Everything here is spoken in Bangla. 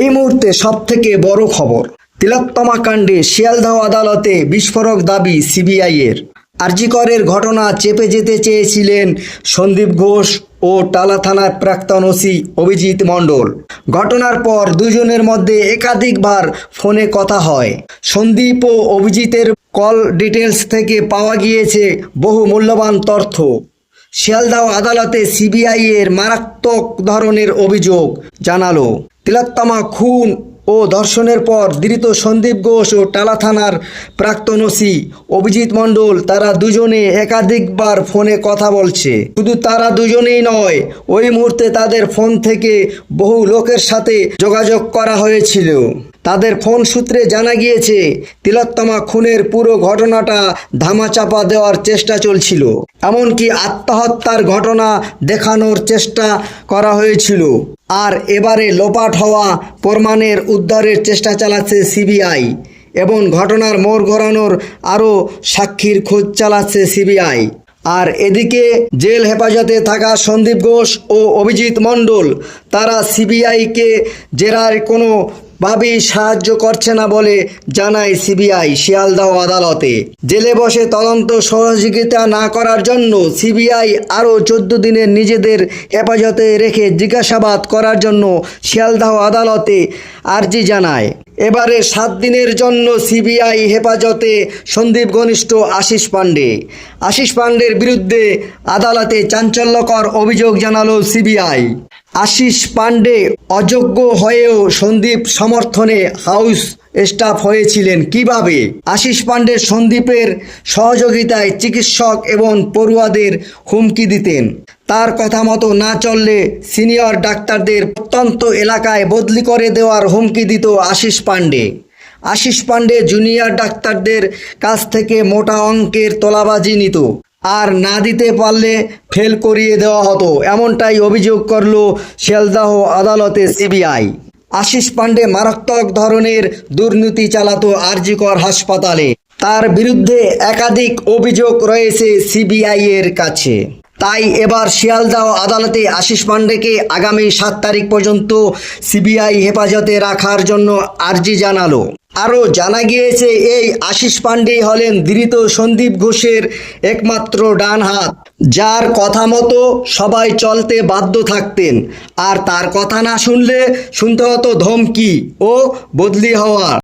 এই মুহূর্তে সব থেকে বড় খবর তিলোত্তমা কাণ্ডে শিয়ালদহ আদালতে বিস্ফোরক দাবি সিবিআইয়ের। আরজিকরের ঘটনা চেপে যেতে চেয়েছিলেন সন্দীপ ঘোষ ও টালা থানার প্রাক্তন ওসি অভিজিৎ মণ্ডল। ঘটনার পর দুজনের মধ্যে একাধিকবার ফোনে কথা হয়। সন্দীপ ও অভিজিতের কল ডিটেলস থেকে পাওয়া গিয়েছে বহু মূল্যবান তথ্য। শিয়ালদাহ আদালতে সিবিআই এর মারাত্মক ধরনের অভিযোগ জানালো। তিলোত্তমা খুন ও ধর্ষণের পর ধৃত সন্দীপ ঘোষ ও টালা থানার প্রাক্তন ওসি অভিজিৎ মণ্ডল, তারা দুজনে একাধিকবার ফোনে কথা বলছে। শুধু তারা দুজনেই নয়, ওই মুহূর্তে তাদের ফোন থেকে বহু লোকের সাথে যোগাযোগ করা হয়েছিল। তাদের ফোন সূত্রে জানা গিয়েছে, তিলোত্তমা খুনের পুরো ঘটনাটা ধামাচাপা দেওয়ার চেষ্টা চলছিল। এমনকি আত্মহত্যার ঘটনা দেখানোর চেষ্টা করা হয়েছিল। আর এবারে লোপাট হওয়া প্রমাণের উদ্ধারের চেষ্টা চালাচ্ছে সিবিআই এবং ঘটনার মোড় ঘোরানোর আরও সাক্ষীর খোঁজ চালাচ্ছে সিবিআই। আর এদিকে জেল হেফাজতে থাকা সন্দীপ ঘোষ ও অভিজিৎ মণ্ডল, তারা সিবিআইকে জেরার কোনো ভাবেই সাহায্য করছে না বলে জানায় সিবিআই শিয়ালদাহ আদালতে। জেলে বসে তদন্ত সহযোগিতা না করার জন্য সিবিআই আরও চোদ্দ দিনের নিজেদের হেফাজতে রেখে জিজ্ঞাসাবাদ করার জন্য শিয়ালদাহ আদালতে আর্জি জানায়। এবারে সাত দিনের জন্য সিবিআই হেফাজতে সন্দীপ ঘনিষ্ঠ আশিস পাণ্ডে। আশিস পাণ্ডের বিরুদ্ধে আদালতে চাঞ্চল্যকর অভিযোগ জানালো সিবিআই। আশিস পাণ্ডে অযোগ্য হয়েও সন্দীপ সমর্থনে হাউস স্টাফ হয়েছিলেন কীভাবে? আশিস পাণ্ডে সন্দীপের সহযোগিতায় চিকিৎসক এবং পড়ুয়াদের হুমকি দিতেন। তার কথা মতো না চললে সিনিয়র ডাক্তারদের প্রত্যন্ত এলাকায় বদলি করে দেওয়ার হুমকি দিত আশিস পাণ্ডে। আশিস পাণ্ডে জুনিয়র ডাক্তারদের কাছ থেকে মোটা অঙ্কের তোলাবাজি নিত। আর না দিতে পারলে ফেল করিয়ে দেওয়া হতো। এমনটাই অভিযোগ করল শিয়ালদাহ আদালতে সিবিআই। আশিস পাণ্ডে মারাত্মক ধরনের দুর্নীতি চালাতো আরজিকর হাসপাতালে। তার বিরুদ্ধে একাধিক অভিযোগ রয়েছে সিবিআই এর কাছে। তাই এবার শিয়ালদাহ আদালতে আশিস পাণ্ডেকে আগামী সাত তারিখ পর্যন্ত সিবিআই হেফাজতে রাখার জন্য আর্জি জানালো। আরও জানা গিয়েছে, এই আশিস পাণ্ডে হলেন ধৃত সন্দীপ ঘোষের একমাত্র ডান হাত। যার কথা মতো সবাই চলতে বাধ্য থাকতেন, আর তার কথা না শুনলে শুনতে হতো ধমকি ও বদলি হওয়ার।